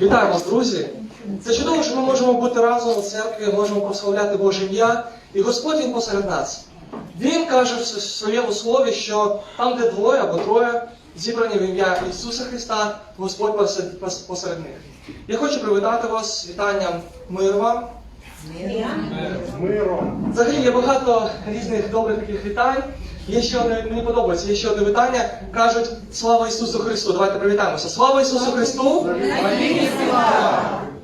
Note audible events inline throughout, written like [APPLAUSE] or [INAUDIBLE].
Вітаю вас, друзі! Це чудово, що ми можемо бути разом у церкві, можемо прославляти Боже ім'я, і Господь Він посеред нас. Він каже в своєму слові, що там, де двоє або троє зібрані в ім'я Ісуса Христа, Господь посеред, них. Я хочу привітати вас з вітанням миру вам. Миром. Взагалі є багато різних добрих таких вітань. Є ще одне, мені подобається, є ще одне вітання. Кажуть Слава Ісусу Христу. Давайте привітаємося. Слава Ісусу Христу!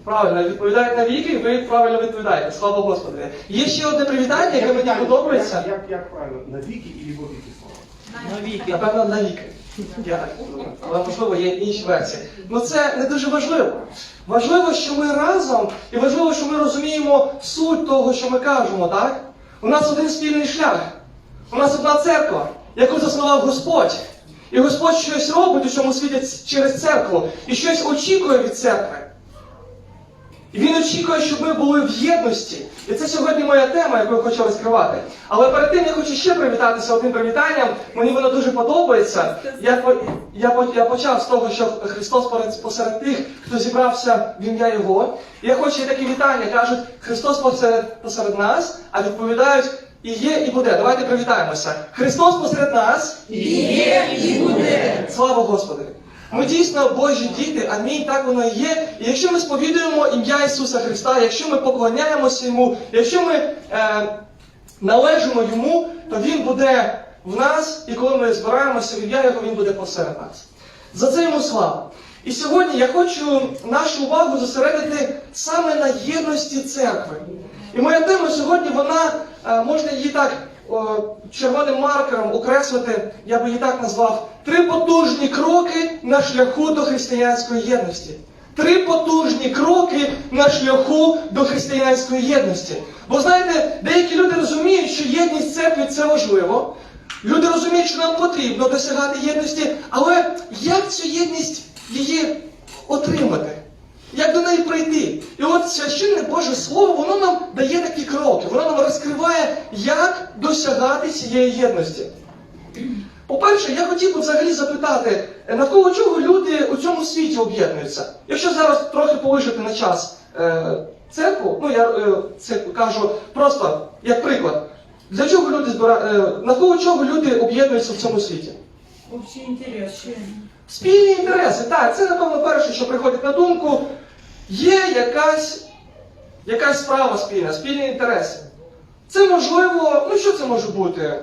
Правильно, відповідають на віки, ви правильно відповідаєте. Слава Господу. Є ще одне привітання, яке мені подобається. Як, як правильно? На віки і во віки слова? Напевно, на віки. Я так думаю. Але можливо є інші версії. Ну це не дуже важливо. Важливо, що ми разом, і важливо, що ми розуміємо суть того, що ми кажемо, так? У нас один спільний шлях. У нас одна церква, яку заснував Господь. І Господь щось робить у цьому світі через церкву і щось очікує від церкви. І він очікує, щоб ми були в єдності. І це сьогодні моя тема, яку я хочу розкривати. Але перед тим я хочу ще привітатися одним привітанням. Мені воно дуже подобається. Я, я, я почав з того, що Христос посеред тих, хто зібрався в ім'я Його. І я хочу такі вітання. Кажуть, Христос посеред, посеред нас, а відповідають, і є, і буде. Давайте привітаємося. Христос посеред нас. І є, і буде. Слава Господу! Ми дійсно Божі діти, амінь, так воно і є. І якщо ми сповідуємо ім'я Ісуса Христа, якщо ми поклоняємося Йому, якщо ми е, належимо Йому, то Він буде в нас, і коли ми збираємося в ім'я Його, Він буде посеред нас. За це йому слава. І сьогодні я хочу нашу увагу зосередити саме на єдності церкви. І моя тема сьогодні, вона можна її так червоним маркером окреслити, я би її так назвав, три потужні кроки на шляху до християнської єдності. Три потужні кроки на шляху до християнської єдності. Бо знаєте, деякі люди розуміють, що єдність церкви це важливо. Люди розуміють, що нам потрібно досягати єдності, але як цю єдність її отримати? Як до неї прийти? І от священне Боже Слово, воно нам дає такі кроки, воно нам розкриває, як досягати цієї єдності. По-перше, я хотів би взагалі запитати, е, навколо чого люди у цьому світі об'єднуються? Якщо зараз трохи полишити на час е, церкву, ну я е, це кажу просто як приклад. Для чого люди збира... е, навколо чого люди об'єднуються в цьому світі? Общий інтерес. Спільні інтереси, так, це напевно перше, що приходить на думку. Є якась, якась справа спільна, спільні інтереси. Це можливо, ну що це може бути?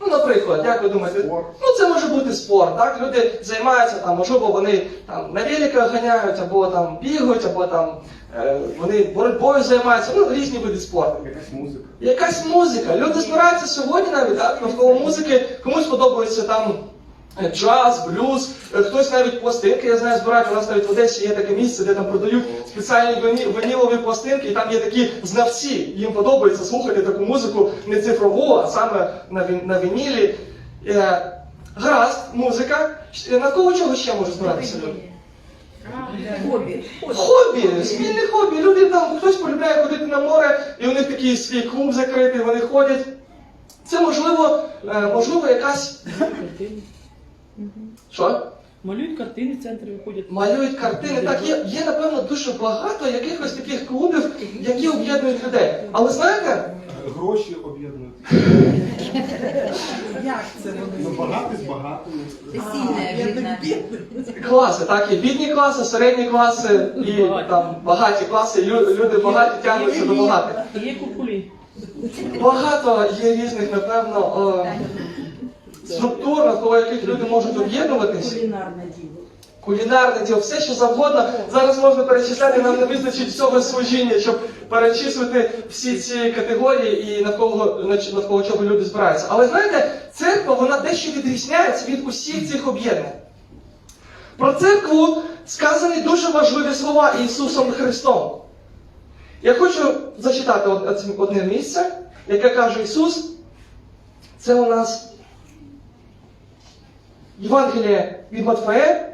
Ну, наприклад, як ви думаєте? Спорт. Ну, це може бути спорт, так? Люди займаються там, можливо, вони там на великах ганяють, або там бігають, або там е, вони боротьбою займаються, ну, різні види спорту. Якась музика. Якась музика. Люди збираються сьогодні навіть так, навколо музики. Комусь подобається там джаз, блюз, е, хтось навіть пластинки, я знаю, збирають. У нас навіть в Одесі є таке місце, де там продають спеціальні вині- винілові пластинки, і там є такі знавці. Їм подобається слухати таку музику не цифрову, а саме на, він- на вінілі. Е, Гаразд, музика. Е, Навколо чого ще може збиратися? Хобі. Хобі, спільне хобі. Люди там хтось полюбляє ходити на море, і у них такий свій клуб закритий, вони ходять. Це можливо, е, можливо, якась. Що? Малюють картини, в центрі виходять. Малюють картини. Так, є, є, напевно, дуже багато якихось таких клубів, які об'єднують людей. Але знаєте, Гроші об'єднують. Як це Ну, багатий з багатими. Класи, так, є бідні класи, середні класи і там багаті класи, лю- люди багаті тягнуться до багатих. Є кукулі. Багато є різних, напевно, структур, навколо яких люди можуть об'єднуватись. Кулінарне діло. Кулінарне діло, все що завгодно. Зараз можна перечисляти, нам не вистачить всього служіння, щоб перечислити всі ці категорії і навколо, навколо чого люди збираються. Але знаєте, церква вона дещо відрізняється від усіх цих об'єднань. Про церкву сказані дуже важливі слова Ісусом Христом. Я хочу зачитати од- од- одне місце, яке каже Ісус. Це у нас Євангеліє від Матфея,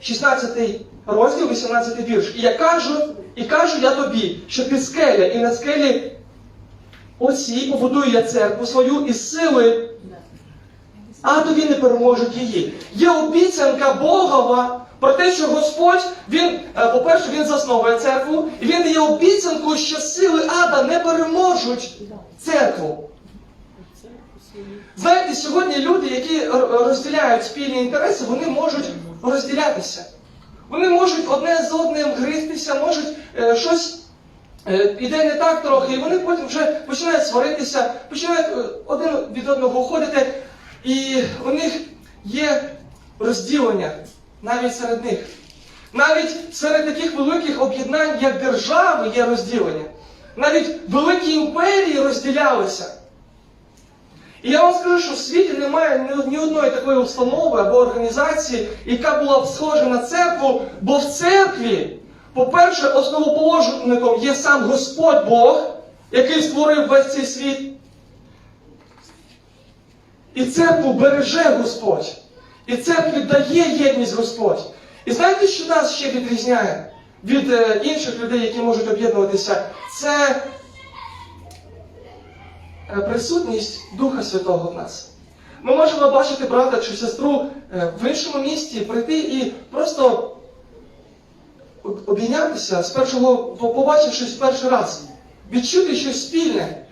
16 розділ, 18 вірш. І я кажу, і кажу я тобі, що ти скеля, і на скелі оцій побудую я церкву свою із сили адові не переможуть її. Є обіцянка Богова про те, що Господь, він, е, по-перше, він засновує церкву, і він дає обіцянку, що сили ада не переможуть церкву. Знаєте, сьогодні люди, які розділяють спільні інтереси, вони можуть розділятися. Вони можуть одне з одним гристися, можуть е, щось е, іде не так трохи, і вони потім вже починають сваритися, починають е, один від одного уходити, і у них є розділення навіть серед них. Навіть серед таких великих об'єднань, як держави, є розділення. Навіть великі імперії розділялися. І я вам скажу, що в світі немає ні, одної такої установи або організації, яка була б схожа на церкву, бо в церкві, по-перше, основоположником є сам Господь Бог, який створив весь цей світ. І церкву береже Господь. І церкві дає єдність Господь. І знаєте, що нас ще відрізняє від е, інших людей, які можуть об'єднуватися? Це присутність Духа Святого в нас. Ми можемо бачити брата чи сестру е, в іншому місті, прийти і просто обійнятися з першого, по- побачившись перший раз, відчути щось спільне,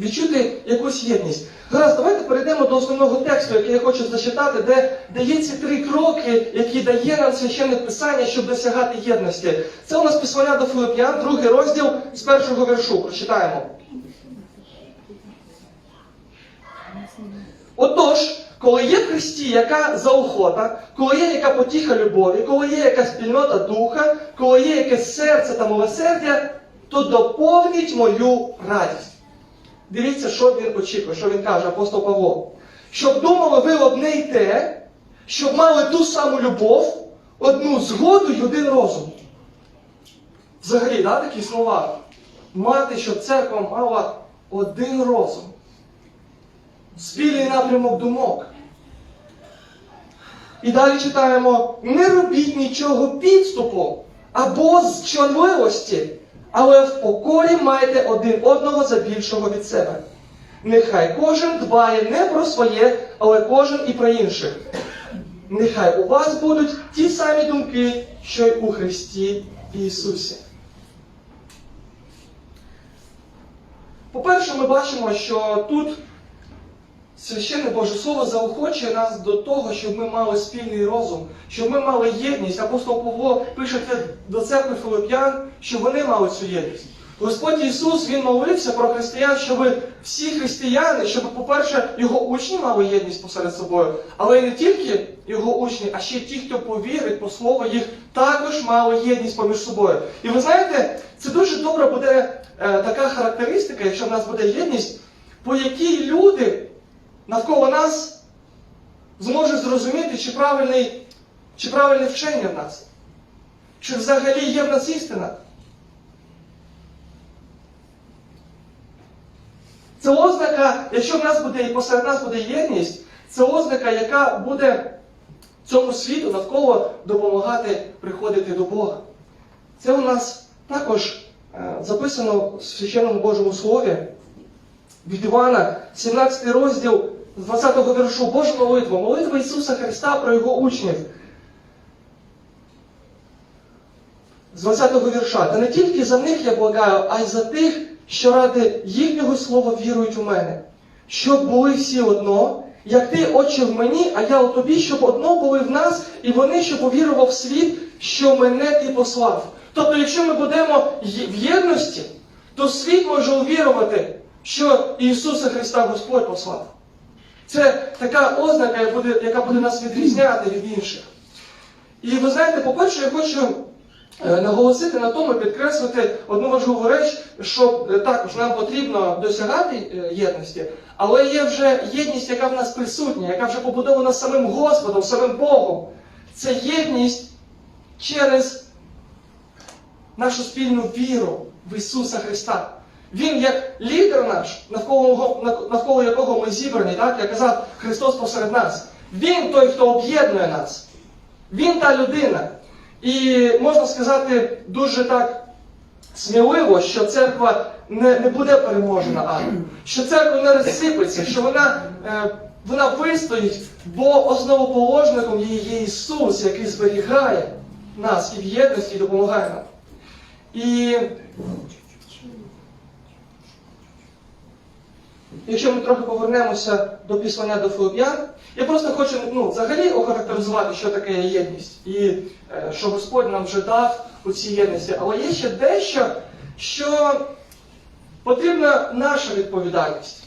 відчути якусь єдність. Зараз давайте перейдемо до основного тексту, який я хочу зачитати, де, ці три кроки, які дає нам священне писання, щоб досягати єдності. Це у нас писання до Филип'ян, другий розділ з першого віршу. Прочитаємо. Отож, коли є в Христі яка заохота, коли є яка потіха любові, коли є яка спільнота духа, коли є якесь серце та милосердя, то доповніть мою радість. Дивіться, що він очікує, що він каже, апостол Павло. Щоб думали ви одне й те, щоб мали ту саму любов, одну згоду й один розум. Взагалі, да, такі слова. Мати, щоб церква мала один розум спільний напрямок думок. І далі читаємо: не робіть нічого підступу або з чванливості, але в покорі майте один одного за більшого від себе. Нехай кожен дбає не про своє, але кожен і про інших. Нехай у вас будуть ті самі думки, що й у Христі Ісусі. По-перше, ми бачимо, що тут Священне Боже Слово заохочує нас до того, щоб ми мали спільний розум, щоб ми мали єдність. Апостол Павло пише до церкви Филип'ян, щоб вони мали цю єдність. Господь Ісус Він молився про християн, щоб всі християни, щоб, по-перше, його учні мали єдність посеред собою, але й не тільки його учні, а ще ті, хто повірить по слову їх, також мали єдність поміж собою. І ви знаєте, це дуже добре буде е, така характеристика, якщо в нас буде єдність, по якій люди навколо нас зможе зрозуміти, чи, правильний, чи правильне вчення в нас, чи взагалі є в нас істина. Це ознака, якщо в нас буде і посеред нас буде єдність, це ознака, яка буде цьому світу навколо допомагати приходити до Бога. Це у нас також е, записано в священному Божому Слові від Івана, 17 розділ з 20 віршу, Божа молитва, молитва Ісуса Христа про Його учнів. З 20-го вірша. Та не тільки за них я благаю, а й за тих, що ради їхнього слова вірують у мене. Щоб були всі одно, як ти, Отче, в мені, а я у тобі, щоб одно були в нас, і вони, що повірував світ, що мене ти послав. Тобто, якщо ми будемо в єдності, то світ може увірувати, що Ісуса Христа Господь послав. Це така ознака, яка буде, яка буде нас відрізняти від інших. І ви знаєте, по-перше, я хочу е, наголосити на тому, підкреслити одну важливу реч, що е, також нам потрібно досягати е, єдності, але є вже єдність, яка в нас присутня, яка вже побудована самим Господом, самим Богом. Це єдність через нашу спільну віру в Ісуса Христа. Він як лідер наш, навколо, навколо якого ми зібрані, так? я казав, Христос посеред нас. Він той, хто об'єднує нас. Він та людина. І можна сказати дуже так сміливо, що церква не, не буде переможена адом, що церква не розсипеться, що вона е, вона вистоїть, бо основоположником її є Ісус, який зберігає нас і в єдності і допомагає нам. І якщо ми трохи повернемося до післання до Филип'ян, я просто хочу ну, взагалі охарактеризувати, що таке єдність, і е, що Господь нам вже дав у цій єдності. Але є ще дещо, що потрібна наша відповідальність.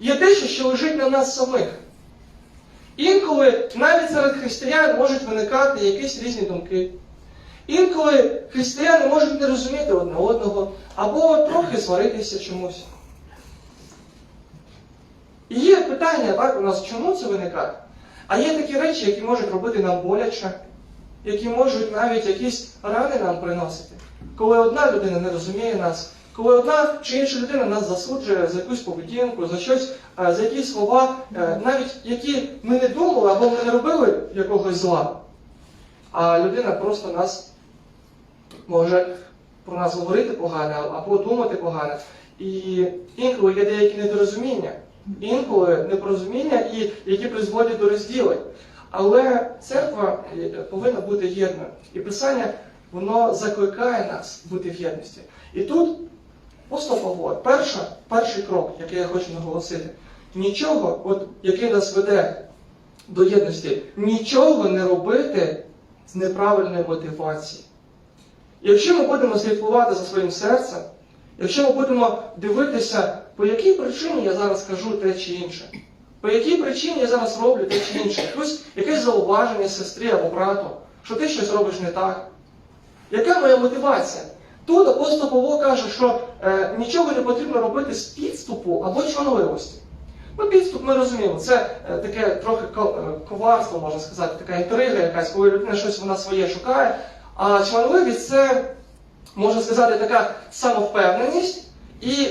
Є дещо, що лежить на нас самих. Інколи навіть серед християн можуть виникати якісь різні думки. Інколи християни можуть не розуміти одне одного або трохи сваритися чомусь. І є питання так, у нас, чому це виникає? А є такі речі, які можуть робити нам боляче, які можуть навіть якісь рани нам приносити. Коли одна людина не розуміє нас, коли одна чи інша людина нас засуджує за якусь поведінку, за щось, е, за якісь слова, е, навіть які ми не думали або ми не робили якогось зла. А людина просто нас може про нас говорити погано або думати погано. І інколи є деякі недорозуміння, інколи непорозуміння, і які призводять до розділень. Але церква е, повинна бути єдною. І Писання воно закликає нас бути в єдності. І тут апостол Павло, перша, перший крок, який я хочу наголосити, нічого, от, який нас веде до єдності, нічого не робити з неправильної мотивації. Якщо ми будемо слідкувати за своїм серцем, якщо ми будемо дивитися, по якій причині я зараз кажу те чи інше, по якій причині я зараз роблю те чи інше, якусь, якесь зауваження сестрі або брату, що ти щось робиш не так. Яка моя мотивація? Тут апостол Павло каже, що е, нічого не потрібно робити з підступу або чванливості. Ну, підступ ми розуміємо, це е, таке трохи е, коварство, можна сказати, така інтрига якась, коли людина щось вона своє шукає. А чванливість це, можна сказати, така самовпевненість і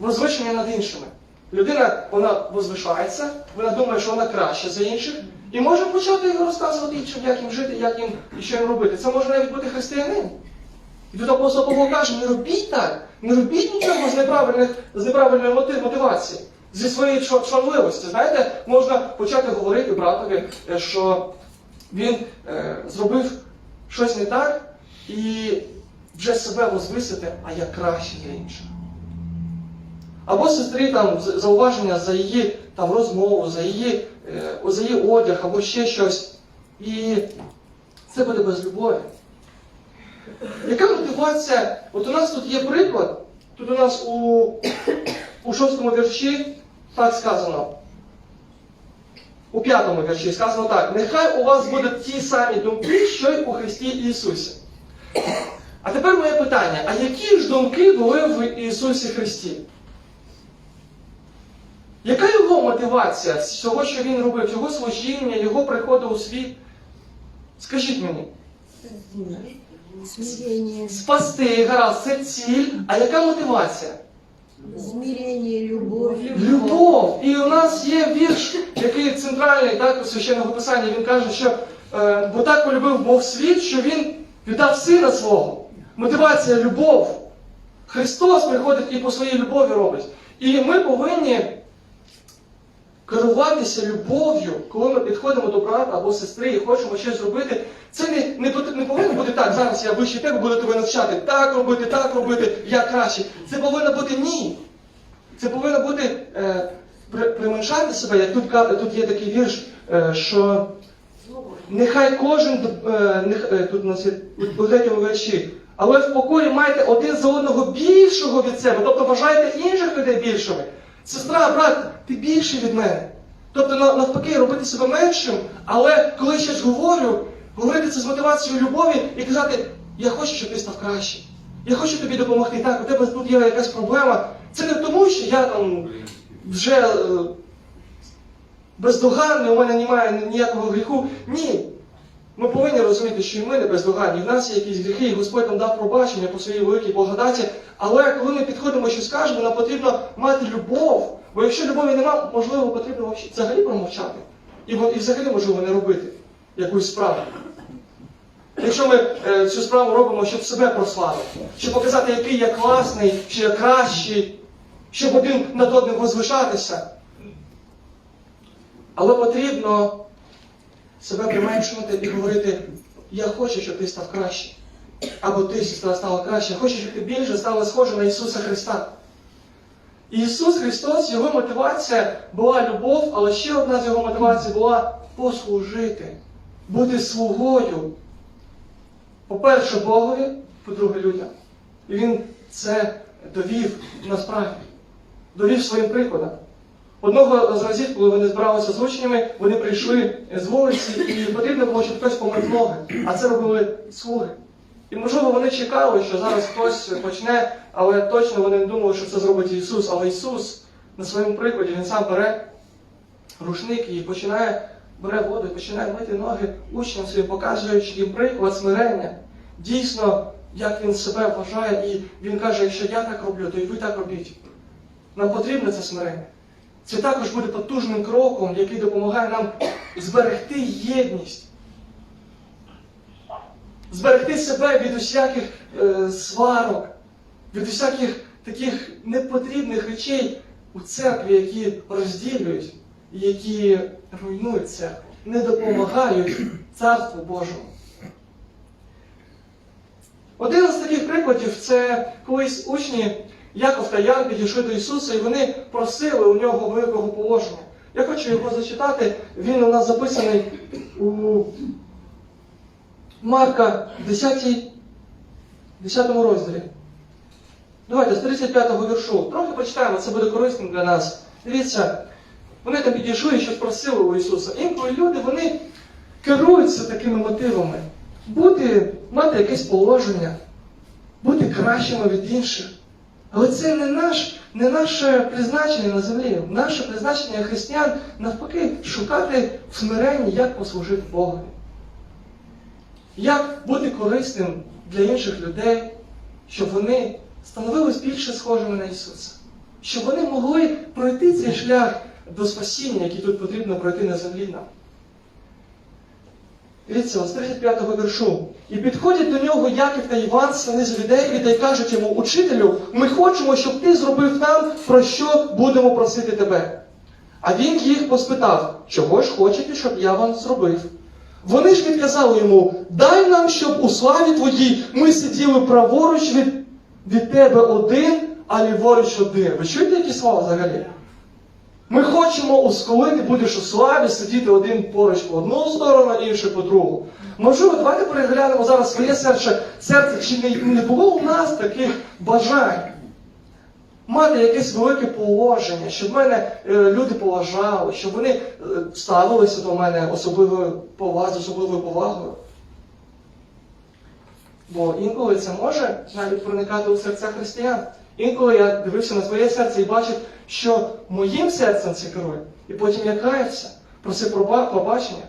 возвишення над іншими. Людина вона возвишається, вона думає, що вона краща за інших, і може почати розказувати іншим, як їм жити, як їм і що їм робити. Це може навіть бути християнин. І тут апостол Павло каже, не робіть так, не робіть нічого з неправильних, з неправильної мотив- мотивації, зі своєї чванливості. Знаєте, можна почати говорити братові, е, що він е, зробив щось не так і вже себе возвисити, а я краще за інших. Або сестрі там зауваження за її там, розмову, за її, е, за її одяг, або ще щось. І це буде без любові. Яка мотивація? От у нас тут є приклад, тут у нас у, [COUGHS] у шостому вірші так сказано. У п'ятому вірші сказано так: нехай у вас будуть ті самі думки, що й у Христі Ісусі. А тепер моє питання: а які ж думки були в Ісусі Христі? Яка його мотивація всього, що він робив, його служіння, його приходу у світ? Скажіть мені. Смирение. Спасти, гаразд, це ціль. А яка мотивація? Смирение, любовь. Любов. І у нас є вірш, який центральний так, у священного писання. Він каже, що е, бо так полюбив Бог світ, що він віддав сина свого. Мотивація любов. Христос приходить і по своїй любові робить. І ми повинні керуватися любов'ю, коли ми підходимо до брата або сестри і хочемо щось зробити. Це не, не, не повинно бути так, зараз я вище тебе буду тебе навчати, так робити, так робити, я краще. Це повинно бути ні. Це повинно бути е, при, применшати себе, як тут, тут є такий вірш, е, що нехай кожен, е, нех, е, тут у нас є у третьому вірші, але в покої майте один за одного більшого від себе, тобто вважайте інших людей більшими. Сестра, брат, ти більший від мене. Тобто навпаки, робити себе меншим, але коли я щось говорю, говорити це з мотивацією любові і казати, я хочу, щоб ти став кращим. Я хочу тобі допомогти. Так, у тебе тут є якась проблема. Це не тому, що я там вже е, бездоганний, у мене немає ніякого гріху. Ні. Ми повинні розуміти, що і ми не бездоганні. В нас є якісь гріхи, і Господь нам дав пробачення по своїй великій благодаті. Але коли ми підходимо щось скажемо, нам потрібно мати любов. Бо якщо любові немає, можливо, потрібно взагалі промовчати. І, і взагалі можливо не робити якусь справу. Якщо ми е, цю справу робимо, щоб себе прославити, щоб показати, який я класний, що я кращий, щоб один над одним возвишатися. Але потрібно себе применшувати і говорити, я хочу, щоб ти став краще. Або ти сестра стала краще. Хочу, щоб ти більше стала схожа на Ісуса Христа. Ісус Христос, Його мотивація була любов, але ще одна з Його мотивацій була послужити, бути слугою. По-перше, Богові, по-друге, людям. І Він це довів насправді, довів своїм прикладом. Одного з разів, коли вони збиралися з учнями, вони прийшли з вулиці, і потрібно було, щоб хтось помив ноги. А це робили слуги. І можливо вони чекали, що зараз хтось почне, але точно вони не думали, що це зробить Ісус. Але Ісус на своєму прикладі Він сам бере рушник і починає, бере воду починає мити ноги учням своїм, показуючи їм приклад смирення. Дійсно, як він себе вважає, і він каже, якщо я так роблю, то і ви так робіть. Нам потрібне це смирення. Це також буде потужним кроком, який допомагає нам зберегти єдність, зберегти себе від усяких е, сварок, від усяких таких непотрібних речей у церкві, які розділюють, які руйнують церкву, не допомагають Царству Божому. Один з таких прикладів це колись учні Яков та Ян підійшли до Ісуса і вони просили у нього великого положення. Я хочу його зачитати. Він у нас записаний у Марка 10, 10 розділі. Давайте з 35-го віршу. Трохи почитаємо, це буде корисним для нас. Дивіться, вони там підійшли і щось просили у Ісуса. Інколи люди вони керуються такими мотивами. Бути, мати якесь положення, бути кращими від інших. Але це не, наш, не наше призначення на землі. Наше призначення християн навпаки шукати в смиренні, як послужити Богові. Як бути корисним для інших людей, щоб вони становились більше схожими на Ісуса. Щоб вони могли пройти цей шлях до спасіння, який тут потрібно пройти на землі нам. Дивіться, з 35-го віршу. І підходять до нього Яків та Іван, сини з людей, та й кажуть йому, учителю, ми хочемо, щоб ти зробив нам, про що будемо просити тебе. А він їх поспитав, чого ж хочете, щоб я вам зробив? Вони ж відказали йому, дай нам, щоб у славі твоїй ми сиділи праворуч від, від тебе один, а ліворуч один. Ви чуєте які слова взагалі? Ми хочемо, коли ти будеш у славі, сидіти один поруч по одну сторону, інший по другу. Можливо, давайте переглянемо зараз своє серце, серце чи не, не було у нас таких бажань. Мати якесь велике положення, щоб мене е, люди поважали, щоб вони е, ставилися до мене особливою повагою, особливою повагою. Бо інколи це може навіть проникати у серця християн. Інколи я дивився на своє серце і бачив, що моїм серцем це керує. І потім я каявся, просив пробачення.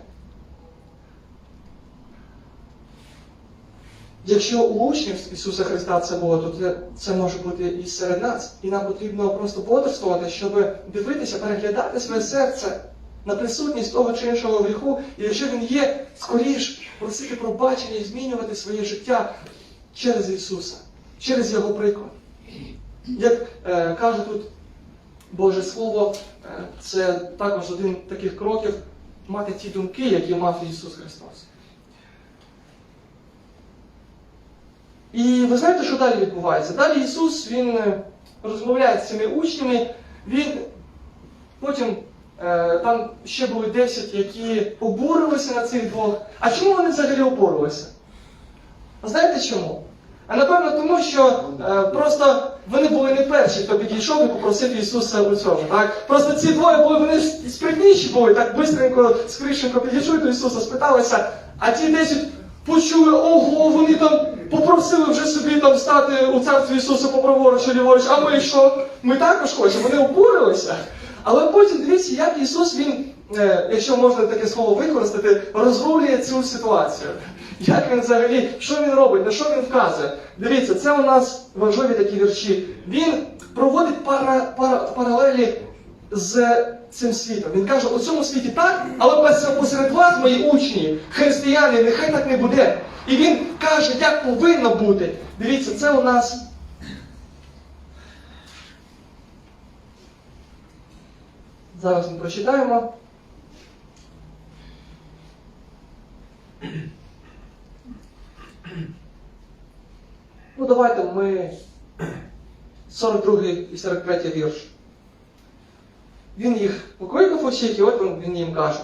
Якщо у учнів Ісуса Христа це було, то це може бути і серед нас. І нам потрібно просто бодрствувати, щоб дивитися, переглядати своє серце на присутність того чи іншого гріху. І якщо він є, скоріш просити пробачення і змінювати своє життя через Ісуса, через Його приклад. Як е, каже тут Боже Слово, е, це також один з таких кроків мати ті думки, які мав Ісус Христос. І ви знаєте, що далі відбувається? Далі Ісус Він е, розмовляє з цими учнями, Він потім е, там ще були 10, які обурилися на цих двох. А чому вони взагалі обурилися? Знаєте чому? А напевно тому, що е, просто вони були не перші, хто підійшов і попросив Ісуса у цьому. Так? Просто ці двоє були вони спритніші були, так бистренько, скришенько підійшли до Ісуса, спиталися, а ті десять почули, ого, вони там попросили вже собі там стати у царстві Ісуса по праворуч ліворуч, а ми що? Ми також хочемо. Вони обурилися. Але потім дивіться, як Ісус Він, е, якщо можна таке слово використати, розрулює цю ситуацію. Як він взагалі, що він робить, на що він вказує? Дивіться, це у нас важливі такі вірші. Він проводить пара, пара, паралелі з цим світом. Він каже, у цьому світі так, але посеред вас, мої учні, християни, нехай так не буде. І він каже, як повинно бути. Дивіться, це у нас. Зараз ми прочитаємо. Ну, давайте ми 42 і 43 вірш. Він їх покликав усіх, і от він їм каже.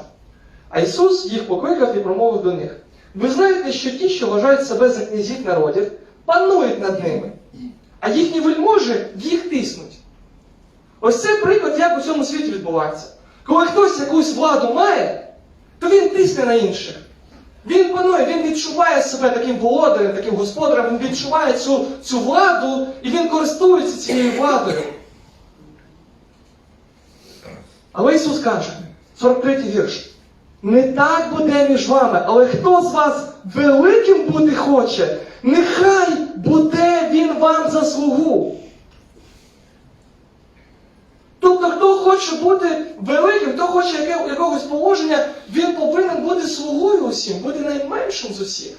А Ісус їх покликав і промовив до них. Ви знаєте, що ті, що вважають себе за князів народів, панують над ними, а їхні вельможі їх тиснуть. Ось це приклад, як у цьому світі відбувається. Коли хтось якусь владу має, то він тисне на інших. Він панує, він відчуває себе таким володарем, таким господарем, він відчуває цю, цю владу і він користується цією владою. Але Ісус каже, 43 вірш. Не так буде між вами, але хто з вас великим бути хоче, нехай буде він вам за слугу. Тобто, хто хоче бути великим, хто хоче яке- якогось положення, він повинен бути слугою усім, бути найменшим з усіх.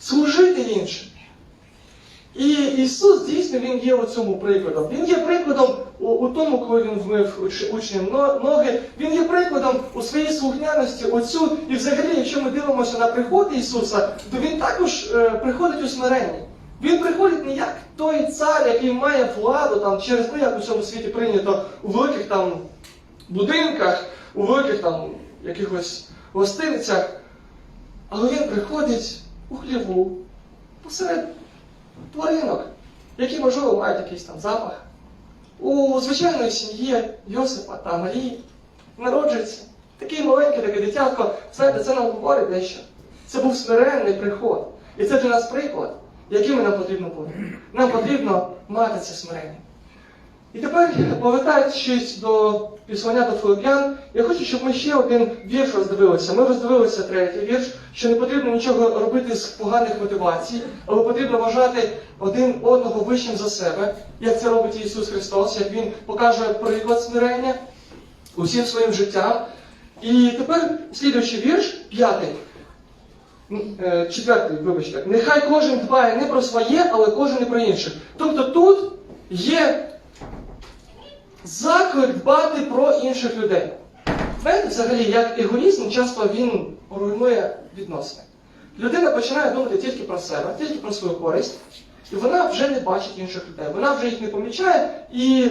Служити іншим. І Ісус дійсно Він є у цьому прикладом. Він є прикладом у, у тому, коли він вмив уч- учням ноги. Він є прикладом у своїй слухняності, оцю. І взагалі, якщо ми дивимося на приход Ісуса, то Він також е, приходить у смиренні. Він приходить не як той цар, який має владу там через ну, як у цьому світі прийнято у великих там будинках, у великих там якихось гостиницях. Але він приходить у хліву, посеред тваринок, які, можливо, мають якийсь там запах. У звичайної сім'ї Йосипа та Марії народжується такий маленький таке дитятко. Знаєте, це нам говорить дещо. Це був смиренний приход. І це для нас приклад, яким нам потрібно бути. Нам потрібно мати це смирення. І тепер, повертаючись до післання до Филип'ян, я хочу, щоб ми ще один вірш роздивилися. Ми роздивилися третій вірш, що не потрібно нічого робити з поганих мотивацій, але потрібно вважати один одного вищим за себе, як це робить Ісус Христос, як Він покаже приклад смирення усім своїм життям. І тепер слідуючий вірш, п'ятий. М, е, Четвертий, вибачте, нехай кожен дбає не про своє, але кожен і про інших. Тобто тут є заклик дбати про інших людей. Знаєте, взагалі, як егоїзм часто він руйнує відносини. Людина починає думати тільки про себе, тільки про свою користь, і вона вже не бачить інших людей, вона вже їх не помічає, і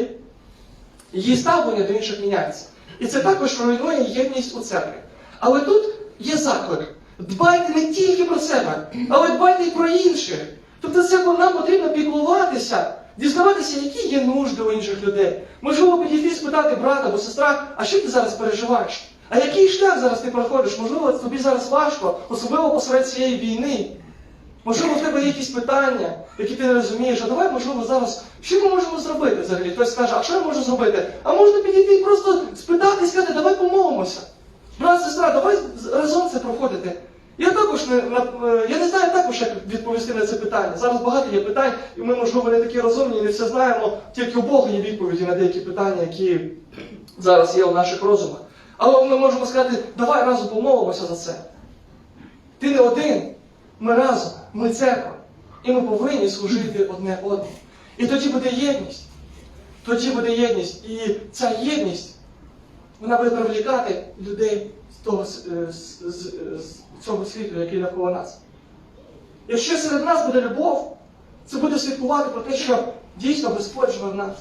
її ставлення до інших міняється. І це також руйнує єдність у церкві. Але тут є заклик. Дбайте не тільки про себе, але дбайте і про інших. Тобто це нам потрібно піклуватися, дізнаватися, які є нужди у інших людей. Можливо, підійти спитати брата або сестра, а що ти зараз переживаєш? А який шлях зараз ти проходиш? Можливо, тобі зараз важко, особливо посеред цієї війни. Можливо, в тебе є якісь питання, які ти не розумієш, а давай, можливо, зараз, що ми можемо зробити взагалі? Хтось скаже, а що я можу зробити? А можна підійти і просто спитати і сказати, давай помолимося. Брат, сестра, давай разом це проходити. Я також не е, я не знаю також, як відповісти на це питання. Зараз багато є питань, і ми, можливо, не такі розумні і не все знаємо. Тільки у Бога є відповіді на деякі питання, які зараз є у наших розумах. Але ми можемо сказати, давай разом помолимося за це. Ти не один, ми разом, ми церква. І ми повинні служити одне одному. І тоді буде єдність. Тоді буде єдність. І ця єдність, вона буде привлікати людей з, того, с- е, з, з, з цього світу, який навколо нас. Якщо серед нас буде любов, це буде свідкувати про те, що дійсно Господь живе в нас.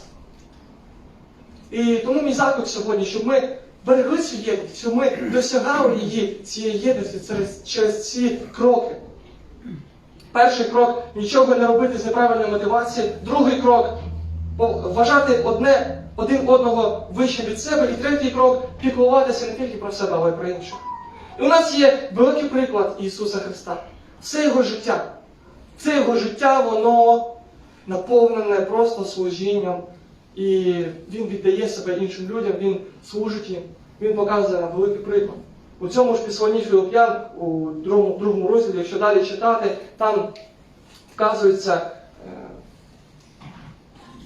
І тому мій заклик сьогодні, щоб ми берегли цю єдність, щоб ми досягали її, цієї єдності через, через ці кроки. Перший крок нічого не робити з неправильної мотивації. Другий крок вважати одне, один одного вище від себе. І третій крок піклуватися не тільки про себе, але й про інших. І у нас є великий приклад Ісуса Христа. Все його життя. Все його життя, воно наповнене просто служінням. І він віддає себе іншим людям, він служить їм, він показує нам великий приклад. У цьому ж післанні Філип'ян, у другому, другому розділі, якщо далі читати, там вказується,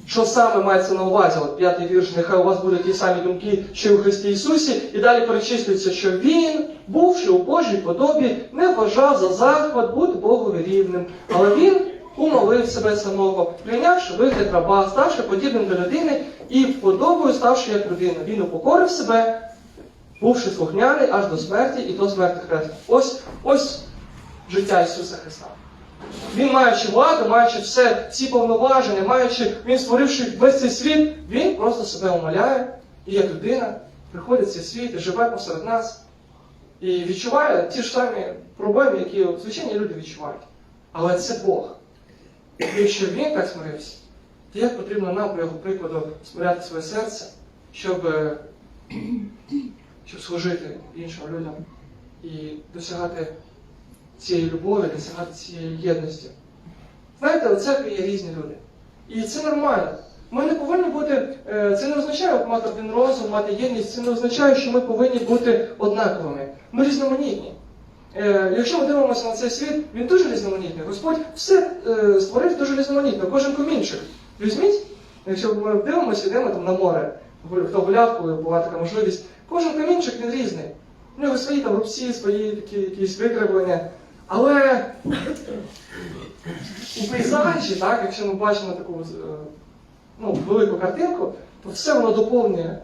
що саме мається на увазі. От п'ятий вірш, нехай у вас будуть ті самі думки, що й у Христі Ісусі, і далі перечислюється, що Він, бувши у Божій подобі, не вважав за захват бути Богові рівним, але Він умолив себе самого, прийнявши вигляд раба, ставши подібним до людини і подобою ставши як людина. Він упокорив себе бувши слухняний аж до смерті і до смерти Хреста. Ось, ось життя Ісуса Христа. Він, маючи владу, маючи все, всі повноваження, маючи, він створивши весь цей світ, він просто себе умоляє, і як людина приходить в цей світ і живе посеред нас. І відчуває ті ж самі проблеми, які звичайні люди відчувають. Але це Бог. І якщо він так смирився, то як потрібно нам, по його прикладу, смиряти своє серце, щоб, е, щоб служити іншим людям і досягати цієї любові, досягати цієї єдності. Знаєте, у церкві є різні люди. І це нормально. Ми не повинні бути, е, це не означає мати один розум, мати єдність, це не означає, що ми повинні бути однаковими. Ми різноманітні. Е, Якщо ми дивимося на цей світ, він дуже різноманітний. Господь все е, створив дуже різноманітно, кожен комінчик. Візьміть, якщо ми дивимося, йдемо там на море, хто гуляв, коли була така можливість, кожен камінчик він різний. У нього свої там рубці, свої якісь викривлення. Але у пейзажі, так, якщо ми бачимо таку е, ну, велику картинку, то все воно доповнює,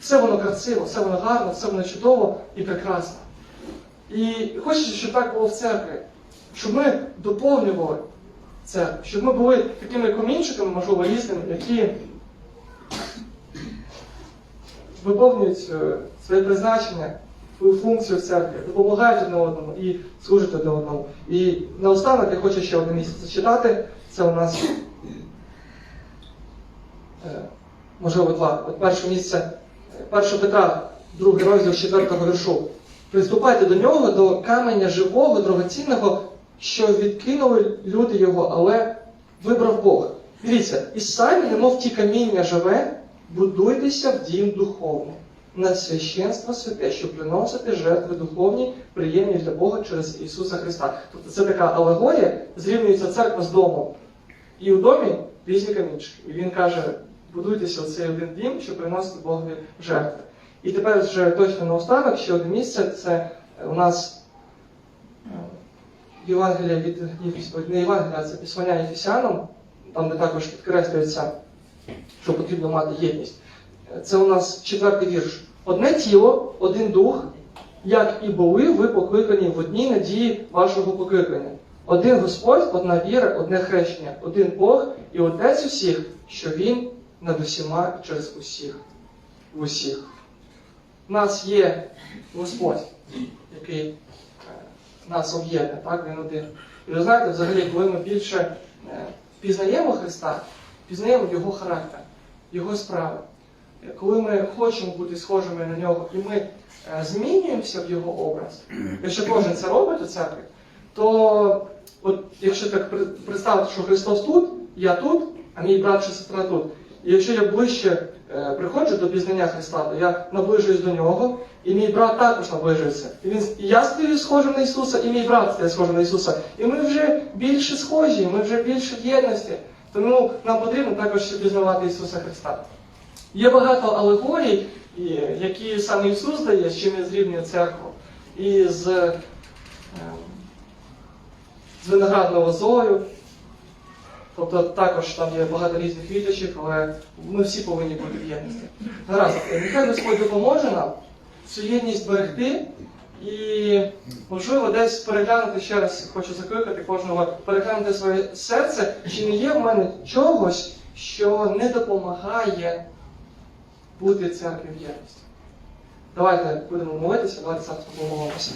все воно красиво, все воно гарно, все воно чудово і прекрасно. І хочеться, щоб так було в церкві, щоб ми доповнювали церкву, щоб ми були такими комінчиками, можливо, різними, які виповнюють е, своє призначення, свою функцію в церкві, допомагають одне одному і служать одне одному. І наостанок я хочу ще одне місце зачитати. Це у нас е, можливо два. От перше місце, 1 Петра, другий розділ 4 віршу. Приступайте до нього, до каменя живого, дорогоцінного, що відкинули люди його, але вибрав Бог. Дивіться, і самі, немов ті каміння живе, будуйтеся в дім духовний, на священство святе, щоб приносити жертви духовні, приємні для Бога через Ісуса Христа. Тобто це така алегорія, зрівнюється церква з домом. І у домі різні камінчики. І він каже, будуйтеся оцей один дім, щоб приносити Богові жертви. І тепер вже точно наостанок, ще одне місце, це у нас е, Євангелія від не Євангелія, а це післання Єфісянам, там де також підкреслюється, що потрібно мати єдність. Це у нас четвертий вірш. Одне тіло, один дух, як і були ви покликані в одній надії вашого покликання. Один Господь, одна віра, одне хрещення, один Бог і Отець усіх, що Він над усіма через усіх в усіх. У нас є Господь, який е, нас об'єднує, так, він один. І ви знаєте, взагалі, коли ми більше е, пізнаємо Христа, пізнаємо Його характер, Його справи. Коли ми хочемо бути схожими на нього і ми е, змінюємося в Його образ, якщо кожен це робить у церкві, то от, якщо так представити, що Христос тут, я тут, а мій брат чи сестра тут. І якщо я ближче е, приходжу до пізнання Христа, то я наближуюсь до нього, і мій брат також наближується. І, він, і я стаю схожим на Ісуса, і мій брат стає схожим на Ісуса. І ми вже більше схожі, ми вже більше єдності. Тому нам потрібно також пізнавати Ісуса Христа. Є багато алегорій, які саме Ісус дає, з чим він зрівнює церкву. І з, е, з виноградною лозою. Тобто також там є багато різних відточок, але ми всі повинні бути в єдності. Гаразд, нехай Господь допоможе нам цю єдність берегти і, можливо, десь переглянути ще раз, хочу закликати кожного, переглянути своє серце, чи не є в мене чогось, що не допомагає бути церкві в єдності. Давайте будемо молитися, давайте завтра помолимося.